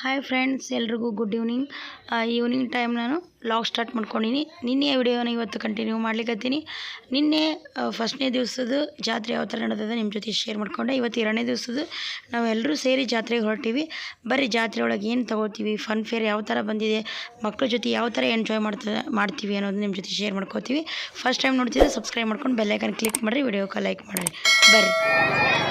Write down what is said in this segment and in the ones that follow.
Hi friends ಎಲ್ರಿಗೂ good evening evening time ನಾನು log start ಮಾಡ್ಕೊಂಡಿನಿ. ನಿನ್ನೆ ವಿಡಿಯೋನ ಇವತ್ತು ಕಂಟಿನ್ಯೂ ಮಾಡ್ಲಿಕ್ಕತ್ತೀನಿ ನಿನ್ನೆ ಫಸ್ಟ್ನೇ ದಿವಸದ ಜಾತ್ರೆ ಯಾವ ಥರ ನಡೆದದ ನಿಮ್ಮ ಜೊತೆ ಶೇರ್ ಮಾಡ್ಕೊಂಡೆ. ಇವತ್ತು ಎರಡನೇ ದಿವಸದ ನಾವೆಲ್ಲರೂ ಸೇರಿ ಜಾತ್ರೆಗೆ ಹೊರಟಿವಿ. ಬರೀ ಜಾತ್ರೆ ಒಳಗೆ ಏನು ತೊಗೋತೀವಿ ಫನ್ ಫೇರ್ ಯಾವ ಥರ ಬಂದಿದೆ ಮಕ್ಕಳ ಜೊತೆ ಯಾವ ಥರ ಎಂಜಾಯ್ ಮಾಡ್ತಾ, ಮಾಡ್ತೀವಿ ಅನ್ನೋದು ನಿಮ್ಮ ಜೊತೆ ಶೇರ್ ಮಾಡ್ಕೋತೀವಿ. ಫಸ್ಟ್ ಟೈಮ್ ನೋಡ್ತಿದ್ರೆ ಸಬ್ಸ್ಕ್ರೈಬ್ ಮಾಡ್ಕೊಂಡು ಬೆಲ್ಲೈಕನ್ ಕ್ಲಿಕ್ ಮಾಡಿರಿ ವಿಡಿಯೋಕ್ಕೆ ಲೈಕ್ ಮಾಡಿರಿ. ಬರ್ರಿ.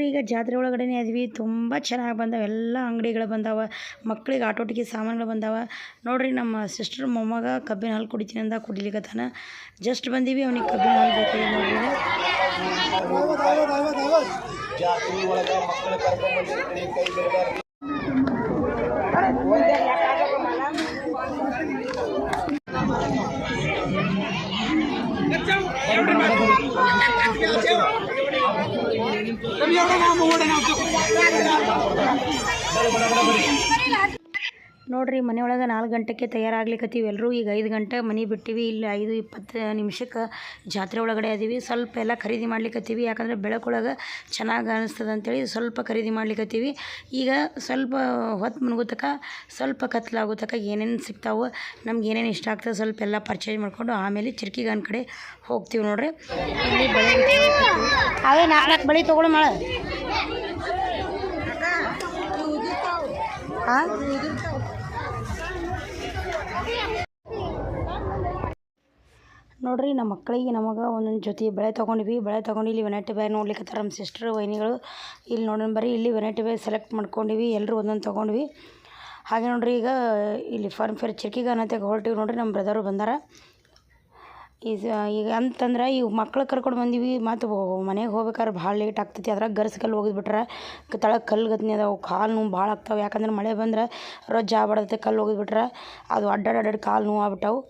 ನೋಡ್ರಿ, ಈಗ ಜಾತ್ರೆ ಒಳಗಡೆನೇ ಇದ್ವಿ ತುಂಬ ಚೆನ್ನಾಗಿ ಬಂದಾವ. ಎಲ್ಲ ಅಂಗಡಿಗಳು ಬಂದಾವ. ಮಕ್ಳಿಗೆ ಆಟೋಟಿಗೆ ಸಾಮಾನುಗಳು ಬಂದಾವ. ನೋಡ್ರಿ, ನಮ್ಮ ಸಿಸ್ಟರ್ ಮೊಮ್ಮಗ ಕಬ್ಬಿನ ಹಾಲು ಕುಡಿತೀನಿ ಅಂದ ಕುಡಿಲಿಕ್ಕತ್ತಾನ ಜಸ್ಟ್ ಬಂದೀವಿ, ಅವನಿಗೆ ಕಬ್ಬಿನ ಹಾಲು ಬೇಕಾಗಿ ನೋಡ್ರಿ. ಈಗ. ಜಾತ್ರೆ ಒಳಗ ನೋಡ್ರಿ, ಮನೆಯೊಳಗೆ ನಾಲ್ಕು ಗಂಟೆಗೆ ತಯಾರಾಗ್ಲಿಕ್ಕತ್ತೀವಿ ಎಲ್ಲರೂ ಈಗ ಐದು ಗಂಟೆ ಮನೆ ಬಿಟ್ಟಿವಿ. ಇಲ್ಲಿ ಐದು ಇಪ್ಪತ್ತು ನಿಮಿಷಕ್ಕೆ ಜಾತ್ರೆ ಒಳಗಡೆ ಅದೀವಿ. ಸ್ವಲ್ಪ ಎಲ್ಲ ಖರೀದಿ ಮಾಡ್ಲಿಕ್ಕತ್ತೀವಿ ಯಾಕಂದರೆ ಬೆಳಕೊಳಗೆ ಚೆನ್ನಾಗಿ ಅನಿಸ್ತದೆ ಅಂತೇಳಿ ಸ್ವಲ್ಪ ಖರೀದಿ ಮಾಡ್ಲಿಕ್ಕತ್ತೀವಿ ಈಗ ಸ್ವಲ್ಪ ಹೊತ್ತು ಮುನ್ಗುತಕ, ಸ್ವಲ್ಪ ಕತ್ಲಾಗೋ ಏನೇನು ಸಿಗ್ತಾವೆ, ನಮ್ಗೆ ಏನೇನು ಇಷ್ಟ ಆಗ್ತದೆ ಸ್ವಲ್ಪ ಎಲ್ಲ ಪರ್ಚೇಸ್ ಮಾಡಿಕೊಂಡು ಆಮೇಲೆ ಚಿರ್ಕಿಗನ್ ಕಡೆ ಹೋಗ್ತೀವಿ ನೋಡ್ರಿ. ಇಲ್ಲಿ ಬಳೆ ಅವೇ ನಾಲ್ಕು ನಾಲ್ಕು ಬಳೆ ತೊಗೊಳು ಮಳೆ. ಹಾಂ ನೋಡ್ರಿ, ನಮ್ಮ ಮಕ್ಕಳಿಗೆ ನಮಗೆ ಒಂದೊಂದು ಜೊತೆ ಬೆಳೆ ತೊಗೊಂಡ್ವಿ. ಬೆಳೆ ತೊಗೊಂಡು ಇಲ್ಲಿ ವೆನೈಟಿ ಬ್ಯಾಗ್ ನೋಡ್ಲಿಕ್ಕೆ ನಮ್ಮ ಸಿಸ್ಟರ್ ವೈನಿಗಳು. ಇಲ್ಲಿ ನೋಡೋಣ ಬರ್ರಿ, ಇಲ್ಲಿ ವೆನೈಟಿ ಬ್ಯಾಗ್ ಸೆಲೆಕ್ಟ್ ಮಾಡ್ಕೊಂಡಿವಿ. ಎಲ್ಲರೂ ಒಂದೊಂದು ತೊಗೊಂಡ್ವಿ. ಹಾಗೆ ನೋಡ್ರಿ, ಈಗ ಇಲ್ಲಿ ಫಾರ್ಮ್ ಫೇರ್ ಚಿರ್ಕಿಗಾನ ಅನ್ನತ್ತೆ ಹೊರಟಿವಿ ನೋಡ್ರಿ, ನಮ್ಮ ಬ್ರದರು ಬಂದಾರ. ಈಗ ಈಗ ಅಂತಂದ್ರೆ ಈ ಮಕ್ಳು ಕರ್ಕೊಂಡು ಬಂದೀವಿ. ಮತ್ತು ಮನೆಗೆ ಹೋಗ್ಬೇಕಾದ್ರೆ ಭಾಳ ಲೇಟ್ ಆಗ್ತೈತಿ. ಅದ್ರಾಗ ಗರ್ಸ್ಕಲ್ಲಿ ಹೋಗಿದ್ಬಿಟ್ರೆ ತಳಗೆ ಕಲ್ಲು ಗತ್ನಿ ಅದಾವೆ ಕಾಲು ನೋವು ಭಾಳ ಆಗ್ತಾವೆ. ಯಾಕಂದ್ರೆ ಮಳೆ ಬಂದ್ರೆ ರೊಜ್ಜ ಆಗ್ಬಿಡತ್ತೆ ಕಲ್ಲು ಹೋಗಿದ್ಬಿಟ್ರೆ ಅದು ಅಡ್ಡಾಡ್ ಅಡ್ಡಾಡಿ ಕಾಲು ನೋವು ಆಗ್ಬಿಟ್ಟವು.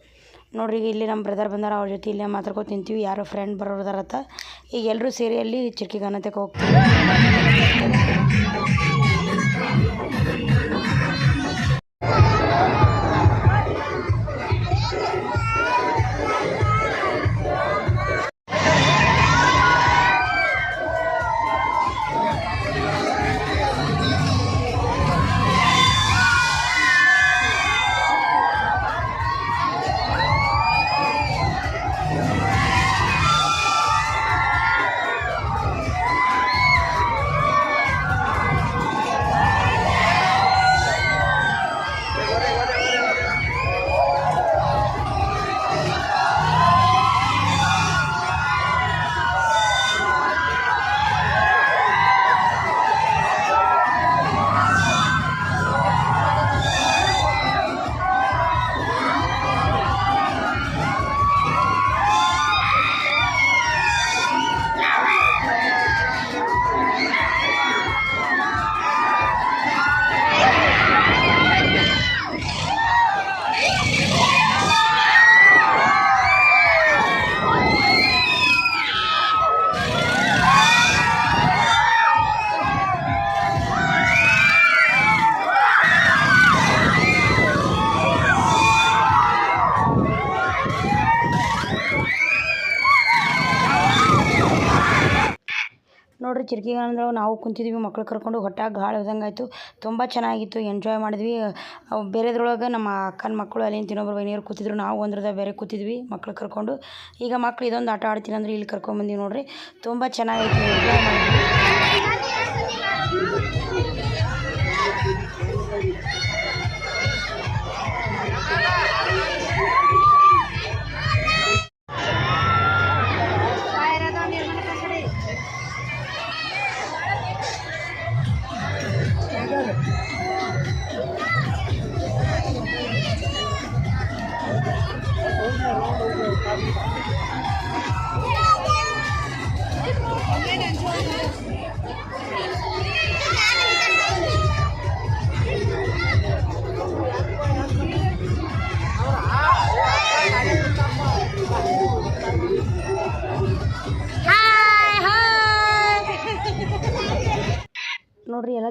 ನೋಡ್ರಿ ಈಗ ಇಲ್ಲಿ ನಮ್ಮ ಬ್ರದರ್ ಬಂದಾರ, ಅವ್ರ ಜೊತೆ ಇಲ್ಲೇ ಮಾತಾಡ್ಕೊ ತಿಂತೀವಿ. ಯಾರೋ ಫ್ರೆಂಡ್ ಬರೋದಾರತ್ತ ಈಗ ಎಲ್ಲರೂ ಸೇರಿ ಅಲ್ಲಿ ಚಿರ್ಕಿಗಾನತೆಗೆ ಹೋಗ್ತೀವಿ. ನೋಡ್ರಿ ಅಂದ್ರೆ ನಾವು ಕುಂತಿದ್ವಿ, ಮಕ್ಳು ಕರ್ಕೊಂಡು ಹೊಟ್ಟಾಗ ಗಾಳಿ ಹೋದಂಗೆ ಆಯಿತು ತುಂಬ ಚೆನ್ನಾಗಿತ್ತು ಎಂಜಾಯ್ ಮಾಡಿದ್ವಿ. ಬೇರೆದ್ರೊಳಗೆ ನಮ್ಮ ಅಕ್ಕನ ಮಕ್ಕಳು ಅಲ್ಲಿ ತಿನ್ನೊಬ್ರು ಬೈನೀರು ಕೂತಿದ್ರು, ನಾವು ಒಂದ್ರದ ಬೇರೆ ಕೂತಿದ್ವಿ, ಮಕ್ಳು ಕರ್ಕೊಂಡು. ಈಗ ಮಕ್ಳು ಇದೊಂದು ಆಟ ಆಡ್ತೀನಿ ಅಂದ್ರೆ ಇಲ್ಲಿ ಕರ್ಕೊಂಬಂದಿವಿ ನೋಡಿರಿ. ತುಂಬ ಚೆನ್ನಾಗಿತ್ತು ಎಂಜಾಯ್ ಮಾಡಿದ್ವಿ. I'm Thank you.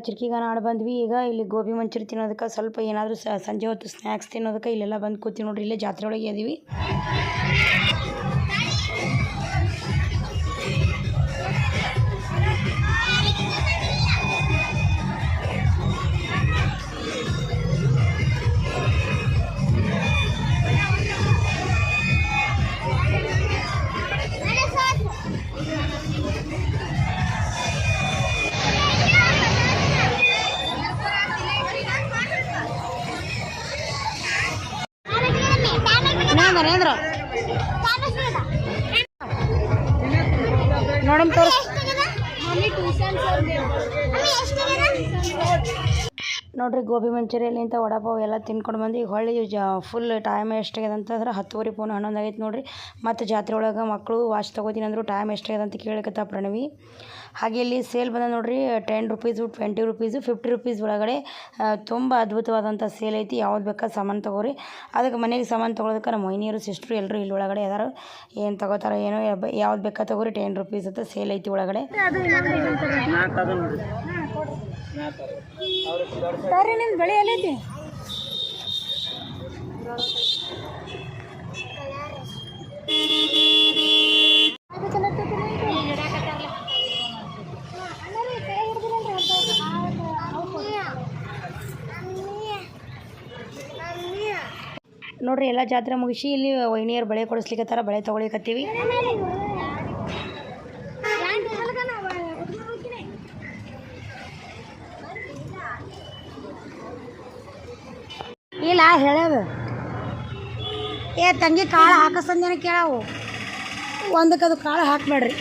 ಚಿರ್ಕಿಗಾನ ಆಡಿ ಬಂದ್ವಿ. ಈಗ ಇಲ್ಲಿ ಗೋಬಿ ಮಂಚೂರಿ ತಿನ್ನೋದಕ್ಕೆ ಸ್ವಲ್ಪ ಏನಾದರೂ ಸಂಜೆ ಹೊತ್ತು ಸ್ನ್ಯಾಕ್ಸ್ ತಿನ್ನೋದಕ್ಕೆ ಇಲ್ಲೆಲ್ಲ ಬಂದು ಕೂತಿ ನೋಡ್ರಿ, ಇಲ್ಲೇ ಜಾತ್ರೆ ಒಳಗೆ ಇದೀವಿ. ನೋಡಮ್ ತೋರಿಸ್ ನೋಡ್ರಿ ಗೋಬಿ ಮಂಚೂರಿಯಲ್ಲಿಂತ ವಡಾಪಾವ್ ಎಲ್ಲ ತಿನ್ಕೊಂಡು ಬಂದು ಈಗ ಹೊಳ್ಳಿ ಜ ಫುಲ್ ಟೈಮ್ ಎಷ್ಟಾಗ್ಯದ ಅಂತಂದ್ರೆ ಹತ್ತುವರೆ ಪೂನ ಹನ್ನೊಂದು ಆಗೈತೆ ನೋಡ್ರಿ. ಮತ್ತು ಜಾತ್ರೆ ಒಳಗೆ ಮಕ್ಕಳು ವಾಚ್ ತೊಗೋತೀನಿ ಅಂದರು ಟೈಮ್ ಎಷ್ಟಾಗ್ಯದ ಅಂತ ಕೇಳಕತ್ತ ಪ್ರಣವಿ. ಹಾಗೆ ಇಲ್ಲಿ ಸೇಲ್ ಬಂದ ನೋಡ್ರಿ ten rupees twenty rupees fifty rupees ಒಳಗಡೆ ತುಂಬ ಅದ್ಭುತವಾದಂಥ ಸೇಲ್ ಐತಿ. ಯಾವ್ದು ಬೇಕಾದ ಸಾಮಾನು ತೊಗೋರಿ. ಅದಕ್ಕೆ ಮನೆಗೆ ಸಾಮಾನು ತೊಗೊಳೋದಕ್ಕೆ ನಮ್ಮ ಮೈನಿಯರು ಸಿಸ್ಟ್ರು ಎಲ್ಲರೂ ಇಲ್ಲಿ ಒಳಗಡೆ ಯಾರು ಏನು ತಗೋತಾರ ಏನೋ ಯಾವ್ದು ಬೇಕಾ ತೊಗೋರಿ ಟೆನ್ ರುಪೀಸ್ ಅಂತ ಸೇಲ್ ಐತಿ ಒಳಗಡೆ. ಸರಿ ನಿಮ್ಮ ಬೆಳೆ ಎಲ್ಲೈತಿ ನೋಡ್ರಿ ಎಲ್ಲ ಜಾತ್ರೆ ಮುಗಿಸಿ ಇಲ್ಲಿ ವೈನಿಯರ್ ಬಳೆ ತರ ಬಳೆ ತೊಗೊಳಿಕತ್ತೀವಿ. ಇಲ್ಲ ಹೇಳ್ಯಾವ ಏ ತಂಗಿ ಕಾಳು ಹಾಕಸಂದೇನ ಕೇಳವು. ಒಂದಕ್ಕೆ ಅದು ಕಾಳು ಹಾಕ್ಬೇಡ್ರಿ.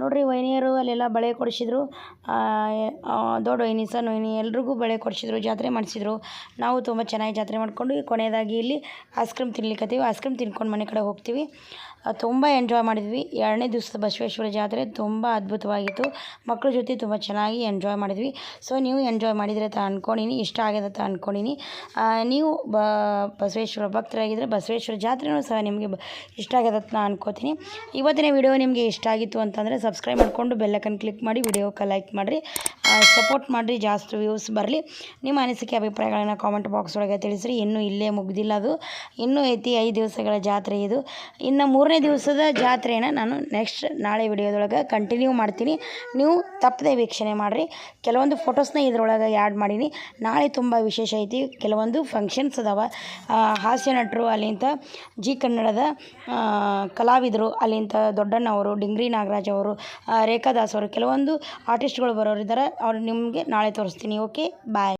ನೋಡ್ರಿ ವೈನಿಯರು ಅಲ್ಲೆಲ್ಲ ಬಳೆ ಕೊಡಿಸಿದ್ರು. ದೊಡ್ಡ ವೈನಿ, ಸಣ್ಣ ವೈನಿ ಎಲ್ರಿಗೂ ಬಳೆ ಕೊಡಿಸಿದ್ರು, ಜಾತ್ರೆ ಮಾಡಿಸಿದ್ರು. ನಾವು ತುಂಬ ಚೆನ್ನಾಗಿ ಜಾತ್ರೆ ಮಾಡ್ಕೊಂಡು ಕೊನೆಯದಾಗಿ ಇಲ್ಲಿ ಐಸ್ ಕ್ರೀಮ್ ತಿನ್ಲಿಕ್ಕತ್ತೀವಿ ಐಸ್ ಕ್ರೀಮ್ ತಿನ್ಕೊಂಡು ಮನೆ ಕಡೆ ಹೋಗ್ತೀವಿ. ತುಂಬ ಎಂಜಾಯ್ ಮಾಡಿದ್ವಿ. ಎರಡನೇ ದಿವಸದ ಬಸವೇಶ್ವರ ಜಾತ್ರೆ ತುಂಬ ಅದ್ಭುತವಾಗಿತ್ತು. ಮಕ್ಕಳ ಜೊತೆ ತುಂಬ ಚೆನ್ನಾಗಿ ಎಂಜಾಯ್ ಮಾಡಿದ್ವಿ. ಸೊ ನೀವು ಎಂಜಾಯ್ ಮಾಡಿದರೆ ಅಂತ ಅಂದ್ಕೊಂಡಿನಿ ಇಷ್ಟ ಆಗಿದೆ ಅಂತ ಅಂದ್ಕೊಂಡಿನಿ ನೀವು ಬ, ಬಸವೇಶ್ವರ ಭಕ್ತರಾಗಿದ್ದರೆ ಬಸವೇಶ್ವರ ಜಾತ್ರೆನೂ ಸಹ ನಿಮಗೆ ಇಷ್ಟ ಆಗಿದೆ ಅಂತ ನಾನು ಅನ್ಕೋತೀನಿ. ಇವತ್ತಿನ ವಿಡಿಯೋ ನಿಮಗೆ ಇಷ್ಟ ಆಗಿತ್ತು ಅಂತಂದರೆ ಸಬ್ಸ್ಕ್ರೈಬ್ ಮಾಡಿಕೊಂಡು ಬೆಲ್ಲಕನ್ ಕ್ಲಿಕ್ ಮಾಡಿ ವಿಡಿಯೋಕ್ಕೆ ಲೈಕ್ ಮಾಡಿರಿ. ಸಪೋರ್ಟ್ ಮಾಡಿರಿ, ಜಾಸ್ತಿ ವ್ಯೂಸ್ ಬರಲಿ. ನಿಮ್ಮ ಅನಿಸಿಕೆ ಅಭಿಪ್ರಾಯಗಳನ್ನು ಕಾಮೆಂಟ್ ಬಾಕ್ಸ್ ಒಳಗೆ ತಿಳಿಸ್ರಿ. ಇನ್ನೂ ಇಲ್ಲೇ ಮುಗ್ದಿಲ್ಲ ಅದು. ಇನ್ನೂ ಐತಿ ಐದು ದಿವಸಗಳ ಜಾತ್ರೆ ಇದು. ಇನ್ನು ಮೂರನೇ ದಿವಸದ ಜಾತ್ರೆನ ನಾನು ನೆಕ್ಸ್ಟ್ ನಾಳೆ ವಿಡಿಯೋದೊಳಗೆ ಕಂಟಿನ್ಯೂ ಮಾಡ್ತೀನಿ. ನೀವು ತಪ್ಪದೆ ವೀಕ್ಷಣೆ ಮಾಡಿರಿ. ಕೆಲವೊಂದು ಫೋಟೋಸ್ನ ಇದರೊಳಗೆ ಆ್ಯಡ್ ಮಾಡೀನಿ. ನಾಳೆ ತುಂಬ ವಿಶೇಷ ಐತಿ. ಕೆಲವೊಂದು ಫಂಕ್ಷನ್ಸ್ ಅದಾವ. ಹಾಸ್ಯ ನಟರು ಅಲ್ಲಿಂತ ಜಿ ಕನ್ನಡದ ಕಲಾವಿದರು ಅಲ್ಲಿಂತ ದೊಡ್ಡಣ್ಣವರು, ಡಿಂಗ್ರಿ ನಾಗರಾಜ್ ಅವರು ರೇಖಾ ದಾಸ್ ಅವರು. ಕೆಲವೊಂದು ಆರ್ಟಿಸ್ಟ್ಗಳು ಬರೋರು ಇದ್ದಾರೆ ಅವ್ರು ನಿಮಗೆ ನಾಳೆ ತೋರಿಸ್ತೀನಿ. Okay bye